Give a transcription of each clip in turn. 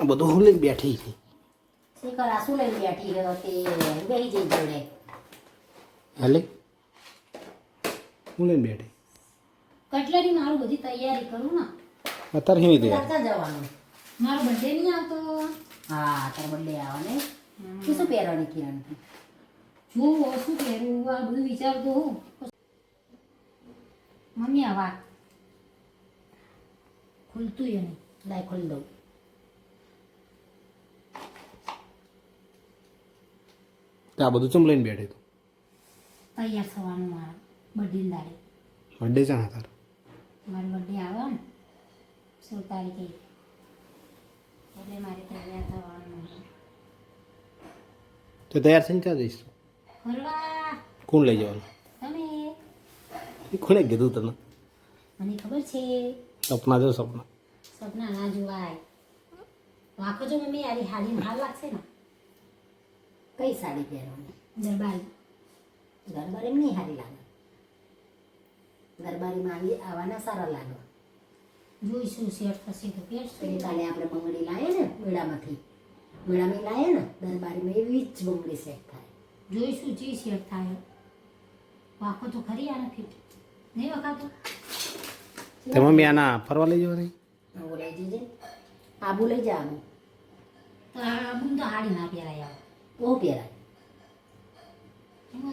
આ બધું હું લઈને બેઠી છે. શીખર આ શું લઈને બેઠી રહ્યો તે બેહી જઈ જોડે. હાલે? હું લઈને બેઠી? કટલેરી મારું બધી તૈયારી કરું ને. અત્યારે હેની દે ક્યાં જવાનું. મારો બર્થડે નહીં આવતો? હા તારો બર્થડે આવે ને તું શું પહેરવાની કિરણ જુઓ શું પહેરું? આ બધું વિચારતો હોઉં. મમ્મી આ વાત. ખુલતું એને લાય ખોલી દઉં. તો આ બધું ચમ લઈને બેઠી તું? તૈયાર થવાનું મારે બર્થડે દાડે બર્થડે છે ના તારો? મારો બર્થડે આવે ને સોળ તારીખે. એટલે મારે તૈયાર થવાનું તો તૈયાર થઈને ક્યાં જઈશ? કોણ લઈ જવાનું? તમે. કોણે કીધું તને? મને ખબર છે. સપના જો સપના. સપના ના જોવાય. વાંકો જો મમ્મી યારી હાડી હાલ લાગશે ને? કઈ સાડી પહેરવાની? દરબારી. દરબારી નહીં સારી લાગે. દરબારીમાં આવી આવવાના સારા લાગે. જોઈશું શેર થશે તો પહેરશું. કાલે આપણે બંગડી લાવીએ ને મેળામાંથી. મેળામાં લાવીએ ને દરબારીમાં એવી જ બંગડી સેટ થાય. જોઈશું જે શેઠ થાય. વાંકો તો ખરી આને ફિટ. નહીં વખાતો? તો મમ્મી આના ફરવા લઈ જવાની? આવું લઈ જજે. આબુ લઈ જવાનું. તો આબુ તો હાડી ના પહેરાય આવે બહુ પહેરાય.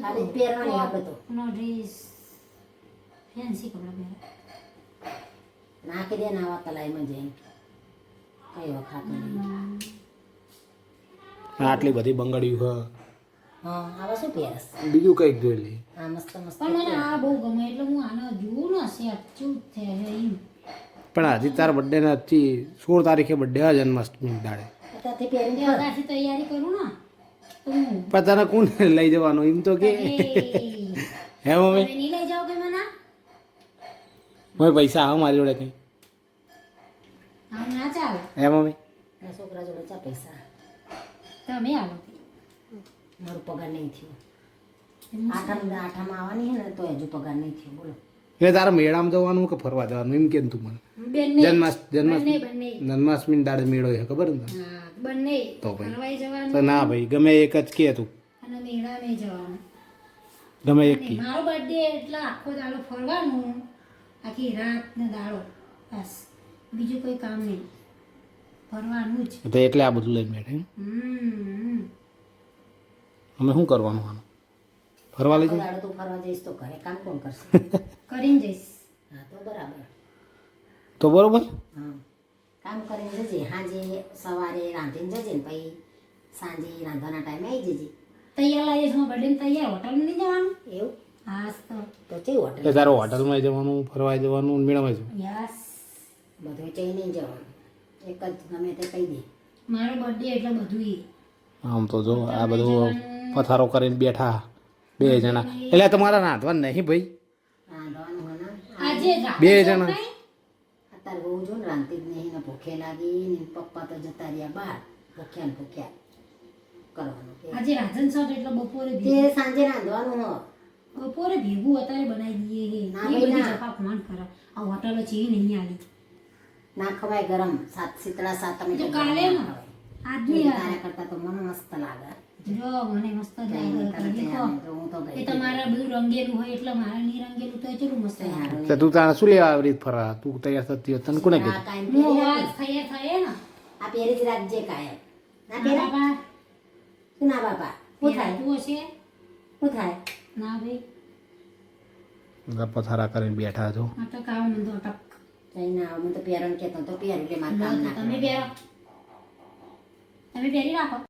હાડી પહેરવાની આપણે તો નો ડ્રેસ ફેન્સી કપડાં પહેરાય નાખી દે ને આવા તલાઈમાં જઈને. કઈ વખત નહીં. આટલી બધી બંગડીઓ હ. હા આવા શું પહેરસ? બીજું કંઈક જોઈ લઈએ. આ મસ્ત મસ્ત. પણ મને આ બહુ ગમે એટલે હું આને જોઉં ને શેર ચૂપ છે એમ. પણ હજી તાર બર્થડે નથી સોળ તારીખે બર્થડે જન્માષ્ટમી દાડે. તૈયારી કરું ને. પણ તને કોણ લઈ જવાનું? એમ તો કે. હે મમ્મી? નહીં લઈ જાઓ કે મને? મમ્મી પૈસા આવે મારી જોડે કઈ. આમ ના ચાલે. હે મમ્મી? છોકરા જોડે ચા પૈસા. તમે આવો. મારો પગાર નહીં થયું. આઠમ આઠામાં આવવાની છે ને તો હજુ પગાર નહીં થયો. બોલો. એટલે તારે મેળામાં જવાનું કે ફરવા જવાનું? એમ કેમ તું મને? જન્માષ્ટમી જન્માષ્ટમી દાડે મેળો છે ખબર ને બંને તો ભાઈ. જવાનું તો ના ભાઈ ગમે એક જ કે તું. અને મેળામાં જવાનું. ગમે એક કી. મારો બર્થડે એટલે આખો દાડો ફરવાનું. આખી રાત ને દાડો. બસ. બીજું કોઈ કામ નહીં. ફરવાનું જ. તો એટલે આ બધું લઈને બેઠે અમે શું કરવાનું આનું? ફરવા લઈ જાય દાડો તું ફરવા જઈશ તો ઘરે કામ કોણ કરશે? કરીને જઈશ. હા તો બરાબર. તો બરોબર? હા. કામ કરીને જજે. સાંજે સવારે રાંધીને જજે ને પછી સાંજે રાંધવાના ટાઈમે આવી જજે. તૈયાર લાવીએ છું બર્થડે તૈયાર હોટલમાં નહીં જવાનું? એવું? હા તો. તો હોટલ? એટલે હોટલમાં જવાનું ફરવા જવાનું ને મેળામાં જવાનું. યસ. બધું ચઈ નહીં જવાનું. એક જ ગમે તે કહી દે. મારો બર્થડે એટલે બધું આમ તો જો આ બધું પથારો કરીને બેઠા બે જણા. એટલે તમારા રાંધવાનું નહીં ભાઈ. રાંધવાનું બે જણા. અત્યારે બહુ જો ને રાંધતી જ નહીં ને ભૂખે લાગી ને પપ્પા તો જતા રહ્યા બહાર ભૂખ્યા ને ભૂખ્યા. કરવાનું આજે રાજન શર્ટ એટલે બપોરે તે સાંજે રાંધવાનું હો બપોરે ભેગું અત્યારે બનાવી દઈએ ના ભાઈ, ના. જપા ખોણ કરે. આ હોટલો છે નહીં આવી ના ખવાય ગરમ. સાત શીતળા સાત તમે તો કાલે આજની તારા કરતા તો મને મસ્ત લાગે. જો મને મસ્ત તો હું તો એ ગઈ તમારા બધું રંગેલું હોય એટલે મારે નહીં રંગેલું તો ચેટલું મસ્ત તો તું તારે શું લેવા આવી રીત ફરવા? તું તૈયાર થતી હોય તને કોને કીધું? હું રાખ. થયે થયે ને. આ પહેરી જ રાખજે કાયમ. ના ના પહેરા? બાપા. શું ના બાપા? શું થાય? તું હશે? શું થાય? ના ભાઈ. પથારા કરીને બેઠા છો. તો કામ તો ટક. જઈ ના આવે હું તો પહેરણ કેતો તો પહેરી લે મારા કામ ના તમે પહેરો. તમે પહેરી રાખો.